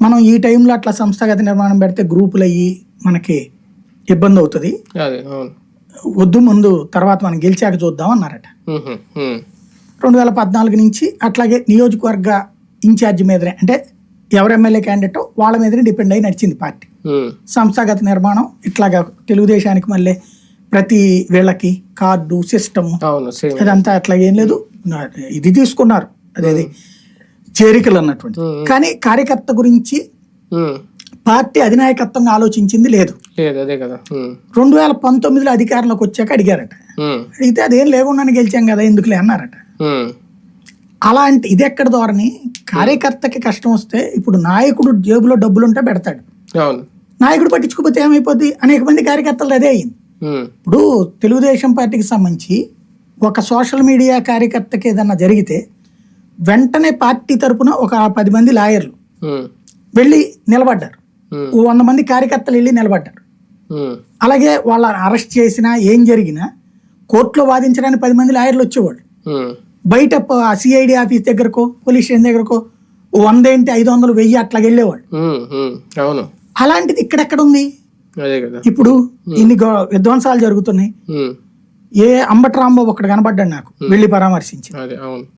మనం ఈ టైంలో అట్లా సంస్థాగత నిర్మాణం పెడితే గ్రూపులు అయ్యి మనకి ఇబ్బంది అవుతుంది. వద్దు ముందు తర్వాత మనం గెలిచాక చూద్దాం అన్నారట. రెండు వేల పద్నాలుగు నుంచి అట్లాగే నియోజకవర్గ ఇన్ఛార్జ్ మీదనే అంటే ఎవరు ఎమ్మెల్యే క్యాండిడేట్ వాళ్ళ మీదనే డిపెండ్ అయి నడిచింది పార్టీ. సంస్థాగత నిర్మాణం ఇట్లాగా తెలుగుదేశానికి మళ్ళీ ప్రతి వీళ్ళకి కార్డు సిస్టమ్ అదంతా అట్లా ఏం లేదు. ఇది తీసుకున్నారు. అదేది. చేరికలు అన్నటువంటి. కానీ కార్యకర్త గురించి పార్టీ అధినాయకత్వంగా ఆలోచించింది లేదు. లేదు అదే కదా. రెండు వేల పంతొమ్మిదిలో అధికారంలోకి వచ్చాక అడిగారట. అడిగితే అదేం లేకుండానే గెలిచాం కదా ఎందుకులే అన్నారట. అలాంటి ఇది ఎక్కడ ధోరణి? కార్యకర్తకి కష్టం వస్తే ఇప్పుడు నాయకుడు జేబులో డబ్బులు ఉంటే పెడతాడు నాయకుడు పట్టించుకోకపోతే ఏమైపోద్ది? అనేక మంది కార్యకర్తలు అదే అయింది. ఇప్పుడు తెలుగుదేశం పార్టీకి సంబంధించి ఒక సోషల్ మీడియా కార్యకర్తకి ఏదన్నా జరిగితే వెంటనే పార్టీ తరపున ఒక పది మంది లాయర్లు వెళ్ళి నిలబడ్డారు. ఓ వంద మంది కార్యకర్తలు వెళ్ళి నిలబడ్డారు. అలాగే వాళ్ళని అరెస్ట్ చేసినా ఏం జరిగినా కోర్టులో వాదించడానికి పది మంది లాయర్లు వచ్చేవాళ్ళు. బయట సిఐడి ఆఫీస్ దగ్గరకో పోలీస్ స్టేషన్ దగ్గరకో వంద ఏంటి ఐదు వందలు వెయ్యి అట్లా వెళ్ళేవాళ్ళు. అవును. అలాంటిది ఇక్కడెక్కడ ఉంది ఇప్పుడు ఇన్ని విధ్వంసాలు జరుగుతున్నాయి. ఏ అంబటి రాంబాబు ఒకటి కనబడ్డాడు నాకు వెళ్ళి పరామర్శించి.